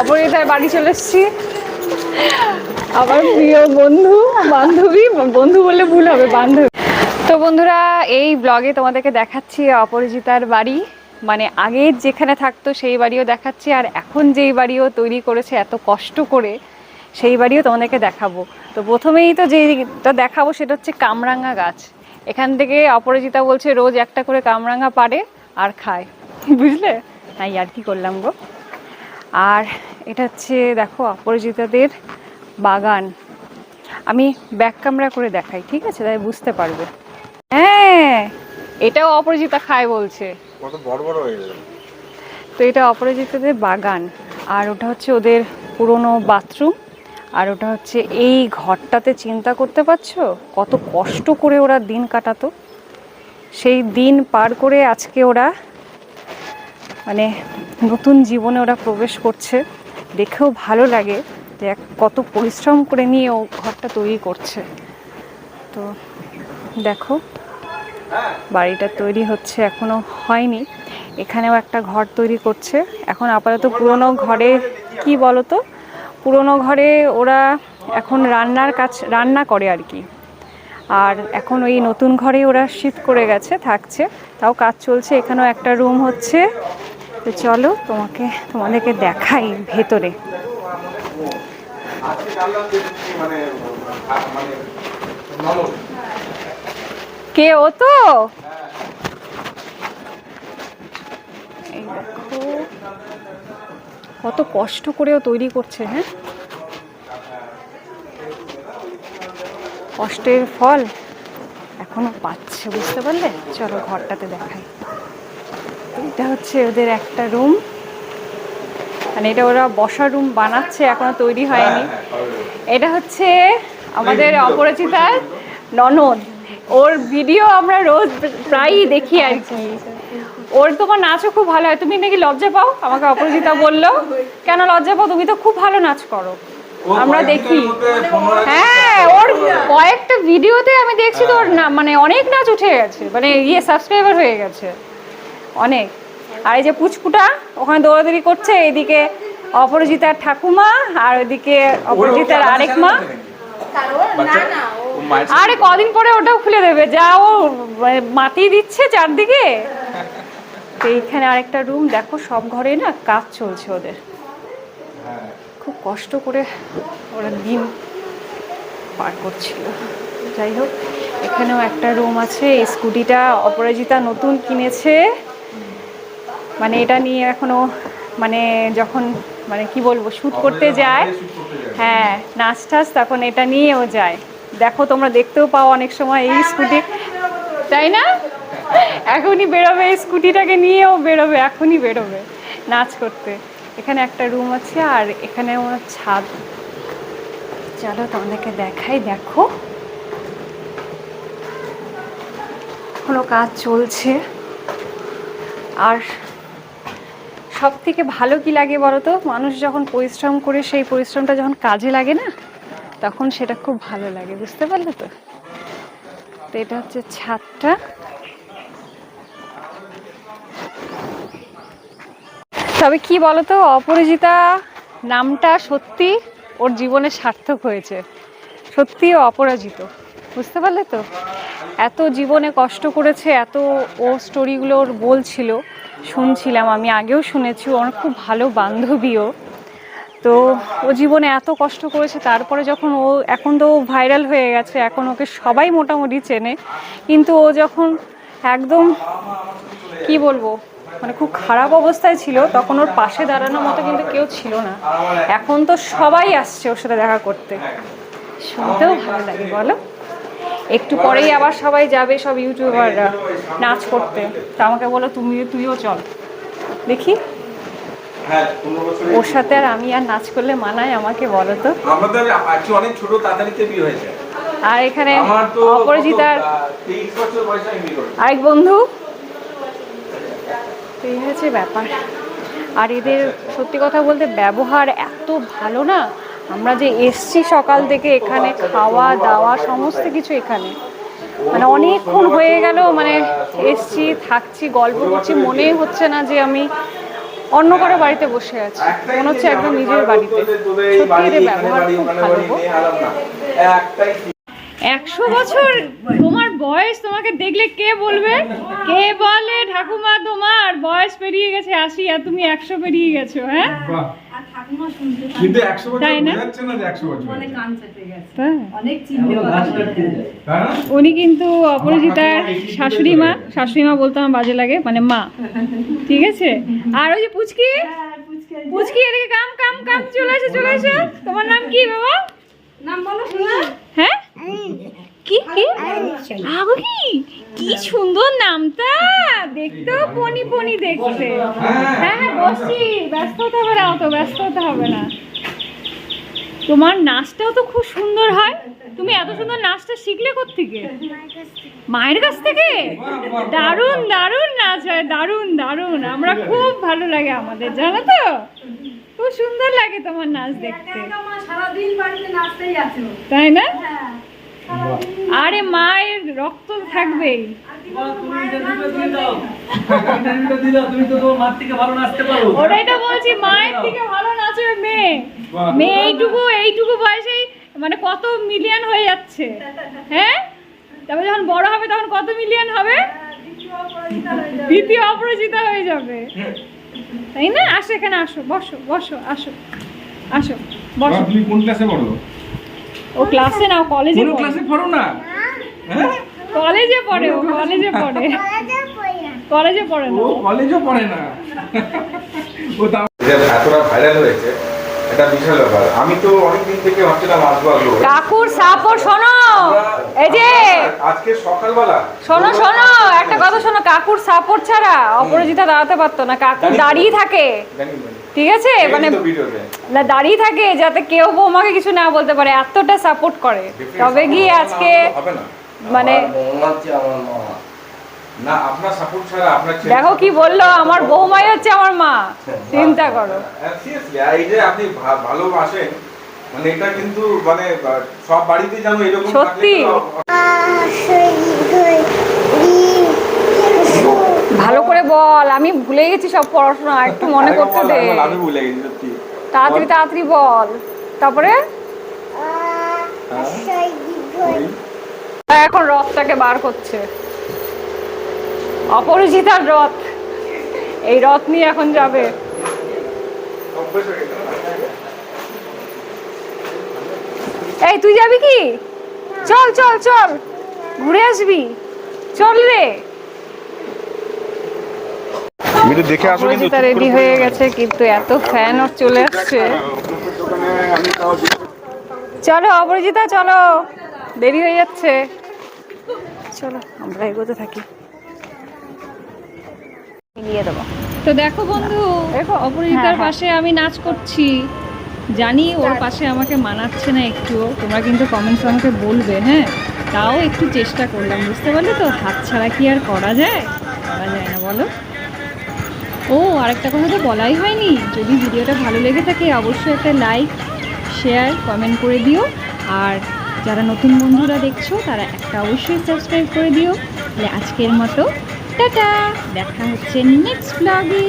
অপরিতার বাড়ি চলে এসেছি। আমার প্রিয় বন্ধু, বান্ধবী, বন্ধু বললে ভুল হবে, বান্ধবী। তো বন্ধুরা, এই ব্লগে তোমাদেরকে দেখাচ্ছি অপরাজিতার বাড়ি। মানে আগে যেখানে থাকতো সেই বাড়িও দেখাচ্ছি, আর এখন যেই বাড়িও তৈরি করেছে এত কষ্ট করে, সেই বাড়িও তোমাদেরকে দেখাবো। তো প্রথমেই তো যেটা দেখাবো সেটা হচ্ছে কামরাঙ্গা গাছ। এখান থেকে অপরাজিতা বলছে, রোজ একটা করে কামরাঙ্গা পারে আর খায়। বুঝলে? তাই আর কি করলাম গো? আর এটা হচ্ছে দেখো অপরাজিতাদের বাগান। আমি ব্যাক ক্যামেরা করে দেখাই ঠিক আছে? তাই বুঝতে পারবে। হ্যাঁ এটাও অপরাজিতা খায় বলছে। কত বড় বড় হয়ে গেল। তো এটা অপরাজিতাদের বাগান। আর ওটা হচ্ছে ওদের পুরনো বাথরুম। আর ওটা হচ্ছে এই ঘরটাতে চিন্তা করতে পারছ? কত কষ্ট করে ওরা দিন কাটাতো। সেই দিন পার করে আজকে ওরা মানে নতুন জীবনে ওরা প্রবেশ করছে, দেখেও ভালো লাগে যে এক কত পরিশ্রম করে নিয়ে ও ঘরটা তৈরি করছে। তো দেখো, বাড়িটা তৈরি হচ্ছে, এখনও হয়নি। এখানেও একটা ঘর তৈরি করছে। এখন আপাতত পুরনো ঘরে, কি বলতো? পুরনো ঘরে ওরা এখন রান্নার কাজ, রান্না করে আর কি। আর এখন ওই নতুন ঘরে ওরা শিফট করে গেছে, থাকছে। তাও কাজ চলছে, এখানেও একটা রুম হচ্ছে। তো চলো তোমাকে, তোমাদেরকে দেখাই ভেতরে। কে ও তো? কত কষ্ট করেও তৈরি করছে হ্যাঁ? কষ্টের ফল এখনও পাচ্ছে, বুঝতে পারলে? চলো ঘরটাতে দেখাই। এটা হচ্ছে ওদের একটা রুম। মানে এটা ওরা বসার রুম বানাচ্ছে এখনও তৈরি হয়নি। এটা হচ্ছে আমাদের অপরিচিতার ননদ। ওর ভিডিও আমরা রোজ প্রায়ই দেখি আর কি। ওর তোমার নাচও খুব ভালো হয়। তুমি নাকি লজ্জা পাও? আমাকে অপরাজিতা বলল। কেন লজ্জা পাও? তুমি তো খুব ভালো নাচ করো। আমরা দেখি। হ্যাঁ ওর কয়েকটা ভিডিওতে আমি দেখছি তো ওর না মানে অনেক নাচ উঠে গেছে। মানে ইয়ে সাবস্ক্রাইবার হয়ে গেছে। অনেক। আর এই যে পুচকুটা ওখানে দৌড়াদৌড়ি করছে এদিকে অপরাজিতার ঠাকুমা আর ওইদিকে অপরাজিতার আরেক মা। আরে কদিন পরে ওটাও খুলে দেবে যা ও মানে মাটি দিচ্ছে চারদিকে। তো এইখানে আরেকটা রুম দেখো সব ঘরে না কাজ চলছে ওদের। হ্যাঁ। খুব কষ্ট করে ওরা দিন পার করছিল। যাই হোক এখানেও একটা রুম আছে এই স্কুটিটা অপরাজিতা নতুন কিনেছে। মানে এটা নিয়ে এখনও মানে যখন মানে কি বলব শ্যুট করতে যায় shoot করতে যায়। হ্যাঁ নাচ টাচ তখন এটা নিয়েও যায়। দেখো তোমরা দেখতেও পাও অনেক সময় এই স্কুটি তাই না? এখনই বেরোবে এই স্কুটিটাকে নিয়েও বেরোবে এখনই বেরোবে নাচ করতে। এখানে একটা রুম আছে আর এখানে ওনার ছাদ। চলো তোমাদেরকে দেখাই দেখো। এখনও কাজ চলছে। আর সব থেকে ভালো কি লাগে বলো তো মানুষ যখন পরিশ্রম করে সেই পরিশ্রমটা যখন কাজে লাগে না, তখন সেটা খুব ভালো লাগে, বুঝতে পারলে তো? তো এটা হচ্ছে ছাদটা। তবে কি বলতো অপরাজিতা নামটা সত্যি ওর জীবনে সার্থক হয়েছে। সত্যি অপরাজিত, বুঝতে পারলে তো? এত জীবনে কষ্ট করেছে, এত ও স্টোরিগুলো ওর বলছিল। শুনছিলাম, আমি আগেও শুনেছি ওর খুব ভালো বান্ধবীও। তো ও জীবনে এত কষ্ট করেছে, তারপরে যখন ও, এখন তো ভাইরাল হয়ে গেছে, এখন ওকে সবাই মোটামুটি চেনে, কিন্তু ও যখন একদম, কি বলব মানে খুব খারাপ অবস্থায় ছিল, তখন ওর পাশে দাঁড়ানোর মতো কিন্তু কেউ ছিল না। এখন তো সবাই আসছে ওর সাথে দেখা করতে। শুনতেও ভালো লাগে, বলো। একটু পরেই আবার সবাই যাবে সব ইউটিউবাররা নাচ করতে। তা আমাকে বলো তুমি তুইও চল। দেখি। হ্যাঁ, ওর সাথে আর আমি আর নাচ করলে মানায় আমাকে বলো তো? আমাদের অনেক ছোট তাড়াতাড়িতে বিয়ে হয়েছে আর এখানে অপরাজিতার আরেক বন্ধু? এই হচ্ছে ব্যাপার। আর এদের সত্যি কথা বলতে ব্যবহার এত ভালো না আমরা যে এসছি সকাল থেকে এখানে, খাওয়া, দাওয়া, সমস্ত কিছু এখানে। মানে অনেকক্ষণ হয়ে গেল মানে এসছি, থাকছি, গল্প করছি মনেই হচ্ছে না যে আমি অন্য কারও বাড়িতে বসে আছি। মনে হচ্ছে একদম নিজের বাড়িতে। ব্যবহার খুব ভালো একশো বছর তোমার বয়স, তোমাকে দেখলে কে বলবে? কে বলে? ঠাকুমা, তোমার বয়স পেরিয়ে গেছে আশি, আর তুমি একশো পেরিয়ে গেছো হ্যাঁ? কিন্তু বছর না? বছর কান চেপে গেছে। অনেক চিনতে? উনি কিন্তু অপরাজিতার শাশুড়ি মা শাশুড়ি মা বলতে আমার বাজে লাগে মানে মা। ঠিক আছে? আর ওই যে পুচকি? হ্যাঁ, পুচকে এদিকে কাম কাম কাম চলে এসে চলে এসে। তোমার নাম কি বাবা? নাম বলো হ্যাঁ? কি কি? আগি কি সুন্দর নামটা। দেখতেও পনি পনি দেখতে। হ্যাঁ। হ্যাঁ বসছি। ব্যস্ত হতে হবে না অত ব্যস্ত হতে হবে না। তোমার নাচটাও তো খুব সুন্দর হয়। তুমি এত সুন্দর নাচটা শিখলে কোত্থেকে? মায়ের কাছ থেকে? দারুণ দারুণ নাচ হয় দারুণ দারুণ। আমরা খুব ভালো লাগে আমাদের জানো তো? খুব সুন্দর লাগে তোমার নাচ দেখতে। তাই না? হ্যাঁ। আরে মায়ের রক্ত থাকবেই ইন্টারভিউটা দিলা তুমি তো তোমার মার থেকে ভালো নাচতে পারো। ওটাই তো বলছি মায়ের থেকে ভালো নাচে মেয়ে। মেয়ে এইটুকু এইটুকু বয়সেই মানে কত মিলিয়ন হয়ে যাচ্ছে। হ্যাঁ? তারপর যখন বড় হবে তখন কত মিলিয়ন হবে? দ্বিতীয় অপরাজিতা হয়ে যাবে। তাই না? আসো এখানে আসো বসো বসো আসো। আসো বসো। তুমি কোন ক্লাসে পড়ো? ও ক্লাসে না কলেজে পড়ে। ক্লাসে পড়ো না। হ্যাঁ? কলেজে পড়ে ও কলেজে পড়ে। কলেজে পড়ে না। ও কলেজও পড়ে না। ও তাও এতটা ভাইরাল হয়েছে এটা বিশাল ব্যাপার। আমি তো অনেকদিন থেকে ভাবছিলাম আসব আসব কাকুর সাপো শোনো এই যে। আজকে সকালবেলা শোনো শোনো একটা কথা শোনো কাকুর সাপোর্ট ছাড়া অপরাজিতা দাঁড়াতে পারতো না। কাকু দাঁড়িয়ে থাকে। জানি। ঠিক আছে? মানে না দাঁড়িয়ে থাকে যাতে কেউ বৌমাকে কিছু না বলতে পারে এতটা সাপোর্ট করে। তবে গিয়ে আজকে মানে না আপনার সাপোর্ট ছাড়া আপনার ছেলে- দেখো কি বলল আমার বৌমাই হচ্ছে আমার মা। চিন্তা করো। এই যে আপনি ভালোবাসেন মানে এটা কিন্তু মানে সব বাড়িতে জানো এরকম সত্যি? তো- ভালো করে বল আমি ভুলে গেছি সব পড়াশোনা একটু মনে করতে দে। আমি ভুলে গেছি সত্যি। তাড়াতাড়ি তাড়াতাড়ি বল। তারপরে? হ্যাঁ? এখন রথটাকে বার করছে। অপরিচিতার রথ। এই রথ নিয়ে এখন যাবে। হয়ে? এই তুই যাবি কি? চল চল চল। ঘুরে আসবি। চল রে। দেখে আসো কিন্তু রেডি হয়ে গেছে কিন্তু এত ফ্যান ওর চলে আসছে। চলো অপরাজিতা চলো। দেরি হয়ে যাচ্ছে। চলো আমরা এগোতে থাকি। মিলিয়ে দেবো তো দেখো বন্ধু দেখো। অপরাজিতার পাশে আমি নাচ করছি। জানি ওর পাশে আমাকে মানাচ্ছে না একটুও। তোমরা কিন্তু কমেন্টস আমাকে বলবে হ্যাঁ? তাও একটু চেষ্টা করলাম বুঝতে পারলে তো? হাত ছাড়া কি আর করা যায়? করা যায় না বলো। ও, আরেকটা কথা তো বলাই হয়নি। যদি ভিডিওটা ভালো লেগে থাকে, অবশ্যই একটা লাইক শেয়ার কমেন্ট করে দিও। আর যারা নতুন বন্ধুরা দেখছ, তারা একটা অবশ্যই সাবস্ক্রাইব করে দিও। তাহলে আজকের মতো, টাটা! দেখা হচ্ছে নেক্সট ব্লগে